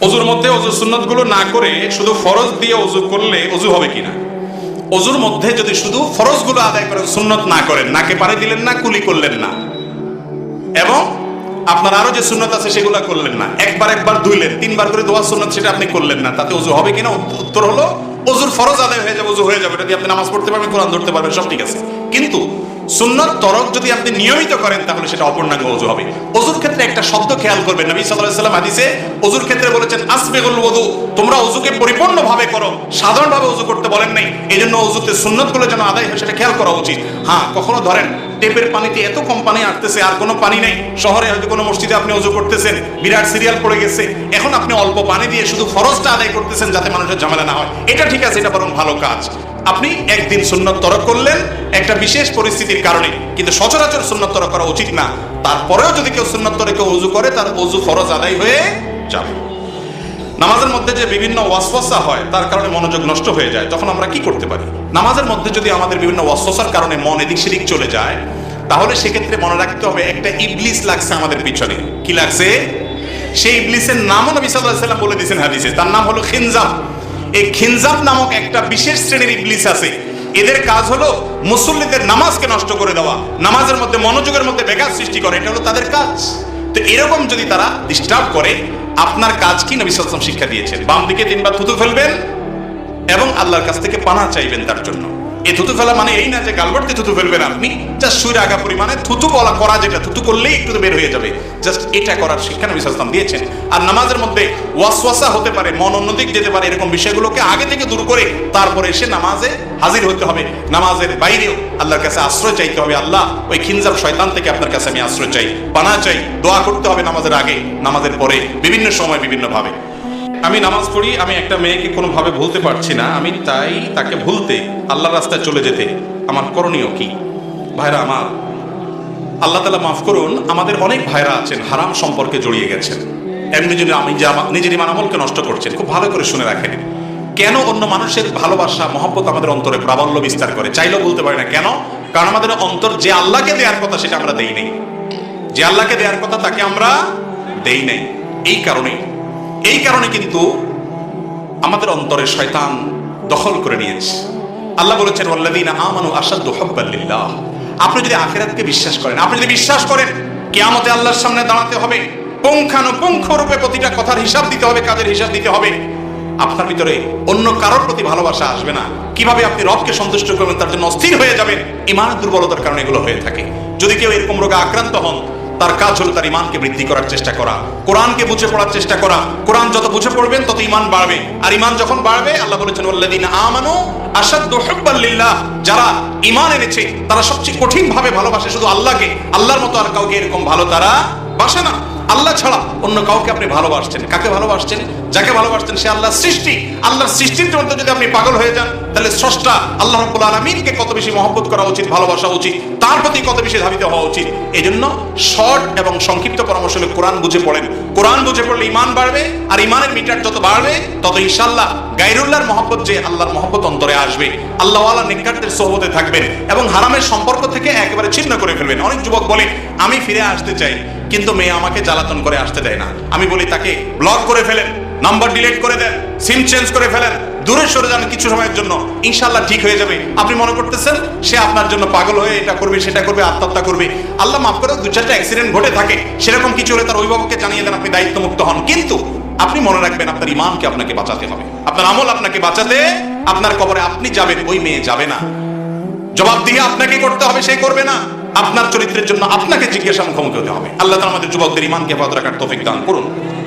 অজুর মধ্যে অজু সুন্নতগুলো না করে শুধু ফরজ দিয়ে অজু করলে অজু হবে কিনা? অজুর মধ্যে যদি শুধু ফরজগুলো আদায় করেন, সুন্নত না করেন, নাকে পানি দিলেন না, কুলি করলেন না, এবং আপনার আরও যে সুন্নত আছে সেগুলো করলেন না, একবার একবার ধুইলেন, তিনবার করে দোয়া সুন্নত সেটা আপনি করলেন না, তাতে অজু হবে কিনা? উত্ত- উত্তর হলো অজুর ফরজ আদায় হয়ে যাবে অজু হয়ে যাবে, এটা দিয়ে আপনি নামাজ পড়তে পারবেন, কোরআন ধরতে পারবেন, সব ঠিক আছে। কিন্তু সুন্নত তরক যদি আপনি নিয়মিত করেন, তাহলে সেটা অপূর্ণাঙ্গ অজু হবে। অজুর ক্ষেত্রে একটা শব্দ খেয়াল করবেন। নবী আলাইহি সাল্লাম হাদিসে অজুর ক্ষেত্রে বলেছেন, আসবিগুল ওযু তোমরা অজুকে পরিপূর্ণভাবে করো, সাধারণভাবে অজু করতে বলেন নাই। এই জন্য অজুতে সুন্নতগুলো যেন আদায় হয়, সেটা খেয়াল করা উচিত। হ্যাঁ কখনো ধরেন, টেপের পানিতে এত কম পানি আসতেছে আর কোনো পানি নেই। শহরে হয়তো কোনো মসজিদে আপনি অজু করতেছেন, বিরাট সিরিয়াল পড়ে গেছে। এখন আপনি অল্প পানি দিয়ে শুধু ফরজটা আদায় করতেছেন, যাতে মানুষের ঝামেলা না হয়। এটা ঠিক আছে, এটা বরং ভালো কাজ। আপনি একদিন সুন্নত তরক করলেন একটা বিশেষ পরিস্থিতির কারণে। কিন্তু সচরাচর সুন্নত তরক করা উচিত না। তারপরেও যদি কেউ সুন্নত তরকে অজু করে, তার অজু ফরজ আদায় হয়ে যাবে। নামাজের মধ্যে যে বিভিন্ন ওয়াসওয়াসা হয়, তার কারণে মনোযোগ নষ্ট হয়ে যায়। তখন আমরা কি করতে পারি? নামাজের মধ্যে যদি আমাদের বিভিন্ন ওয়াসওয়াসার কারণে মন এদিক সেদিক চলে যায়, তাহলে সেক্ষেত্রে মনে রাখতে হবে, একটা ইবলিস লাগছে আমাদের পিছনে। কি লাগছে? সেই ইবলিসের নামও নবী আলাইহি সাল্লাম বলে দিয়েছেন হাদিসে। তার নাম হলো খিনজাব। এই খিনজাব নামক একটা বিশেষ শ্রেণির ইবলিস আছে। এদের কাজ হলো মুসল্লিদের নামাজকে নষ্ট করে দেওয়া, নামাজের মধ্যে মনোযোগের মধ্যে বেকার সৃষ্টি করে, এটা হলো তাদের কাজ। তো এরকম যদি তারা ডিস্টার্ব করে, আপনার কাজ কি নবী ওয়াসাল্লাম শিক্ষা দিয়েছেন? বাম দিকে তিনবার থুতু ফেলবেন এবং আল্লাহর কাছ থেকে পানা চাইবেন তার জন্য। এই থুতু ফেলা মানে এই না যে গালবাড়তে থুতু ফেলবেন আপনি জাস্ট সুরে আগা পরিমাণে থুতু বলা করা যেটা থুতু করলেই একটু বের হয়ে যাবে। জাস্ট এটা করার শিক্ষা নবী ওয়াসাল্লাম দিয়েছেন। আর নামাজের মধ্যে ওয়াসওয়াসা হতে পারে, মন অন্যদিক যেতে পারে, এরকম বিষয়গুলোকে আগে থেকে দূর করে তারপরে এসে নামাজে হাজির হতে হবে। নামাজের বাইরেও আল্লাহর কাছে আশ্রয় চাইতে হবে। আল্লাহ ওই খিনজাব শয়তান থেকে আপনার কাছে আমি আশ্রয় চাই। পানা চাই, দোয়া করতে হবে নামাজের আগে, নামাজের পরে, বিভিন্ন সময় বিভিন্ন ভাবে আমি নামাজ পড়ি, আমি একটা মেয়েকে কোনোভাবে ভুলতে পারছি না, আমি তাই তাকে ভুলতে, আল্লাহর রাস্তায় চলে যেতে, আমার করণীয় কি? ভাইরা আমার, আল্লাহ তালা মাফ করুন, আমাদের অনেক ভাইরা আছেন, হারাম সম্পর্কে জড়িয়ে গেছেন। এমনি যদি আমি যে নিজের ইমান আমলকে নষ্ট করছেন, খুব ভালো করে শুনে রাখেন। কেন অন্য মানুষের ভালোবাসা, মহব্বত আমাদের অন্তরে প্রাবল্য বিস্তার করে? চাইলেও বলতে পারি না কেন? কারণ আমাদের অন্তর যে আল্লাহকে দেওয়ার কথা সেটা আমরা দেই নাই। যে আল্লাহকে দেওয়ার কথা তাকে আমরা দেই নাই। এই কারণে এই কারণে কিন্তু আমাদের অন্তরে শয়তান দখল করে নিয়েছে। আল্লাহ বলেছেন, ওয়াল্লাযীনা আমানু আশাদ্দু হুব্বান লিল্লাহ। আপনি যদি আখিরাতকে বিশ্বাস করেন, আপনি যদি বিশ্বাস করেন, কিয়ামতে আল্লাহর সামনে দাঁড়াতে হবে, পুঙ্খানুপুঙ্খ রূপে প্রতিটা কথার হিসাব দিতে হবে, কাজের হিসাব দিতে হবে, আপনার ভিতরে অন্য কারোর প্রতি ভালোবাসা আসবে না। কীভাবে আপনি রবকে সন্তুষ্ট করবেন, তার জন্য অস্থির হয়ে যাবেন? ইমান দুর্বলতার কারণে এগুলো হয়ে থাকে। যদি কেউ এরকম রোগে আক্রান্ত হন তার কাজ হলো তার ইমানকে বৃদ্ধি করার চেষ্টা করা। কোরআনকে বুঝে পড়ার চেষ্টা করা। কোরআন যত বুঝে পড়বেন, তত ইমান বাড়বে। আর ইমান যখন বাড়বে, আল্লাহ বলেছেন, ওয়াল্লাযীনা আমানু যারা ইমান এনেছে, তারা সবচেয়ে কঠিন ভাবে ভালোবাসে শুধু আল্লাহকে। আল্লাহর মতো আর কাউকে এরকম ভালো তারা বাসে না। আল্লাহ ছাড়া অন্য কাউকে আপনি ভালোবাসছেন। কাকে ভালোবাসছেন? যাকে ভালোবাসছেন সে আল্লাহর সৃষ্টি। আল্লাহর সৃষ্টির জন্য যদি আপনি পাগল হয়ে যান, তাহলে স্রষ্টা আল্লাহ রাব্বুল আলামিনকে কত বেশি মহব্বত করা উচিত, ভালোবাসা উচিত, তার প্রতি কত বেশি ধাবিত হওয়া উচিত? এই জন্য শর্ট এবং সংক্ষিপ্ত পরামর্শ হলে কোরআন বুঝে পড়েন। কোরআন বুঝে পড়লে ইমান বাড়বে, আর ইমানের মিটার যত বাড়বে, তত ইনশাল্লাহ গাইরুল্লাহর মহব্বত যে আল্লাহর মহব্বত অন্তরে আসবে। আল্লাহ আল্লাহ নিকাটদের সোহবতে থাকবেন এবং হারামের সম্পর্ক থেকে একেবারে ছিন্ন করে ফেলবেন। অনেক যুবক বলে, আমি ফিরে আসতে চাই। কিন্তু মেয়ে আমাকে জ্বালাতন করে আসতে দেয় না। আমি বলি, তাকে ব্লক করে ফেলেন নাম্বার ডিলিট করে দেন সিম চেঞ্জ করে ফেলেন। দূরে সরে যান কিছু সময়ের জন্য ইনশাল্লাহ ঠিক হয়ে যাবে। আপনি মনে করতেছেন, সে আপনার জন্য পাগল হয়ে এটা করবে, সেটা করবে, আত্মহত্যা করবে। আল্লাহ মাফ করে দু চারটা অ্যাক্সিডেন্ট ঘটে থাকে, সেরকম কিছু হলে তার অভিভাবককে জানিয়ে দেন, আপনি দায়িত্ব মুক্ত হন। কিন্তু আপনি মনে রাখবেন, আপনার ইমানকে আপনাকে বাঁচাতে হবে। আপনার আমল আপনাকে বাঁচাতে, আপনার কবরে আপনি যাবেন, ওই মেয়ে যাবে না। জবাব দিয়ে আপনাকে করতে হবে, সে করবে না। আপনার চরিত্রের জন্য আপনাকে জিজ্ঞাসা মুখোমুখি হতে হবে। আল্লাহ তালা আমাদের যুবকদের ইমানকে হেফাজত রাখার তোফিক দান করুন।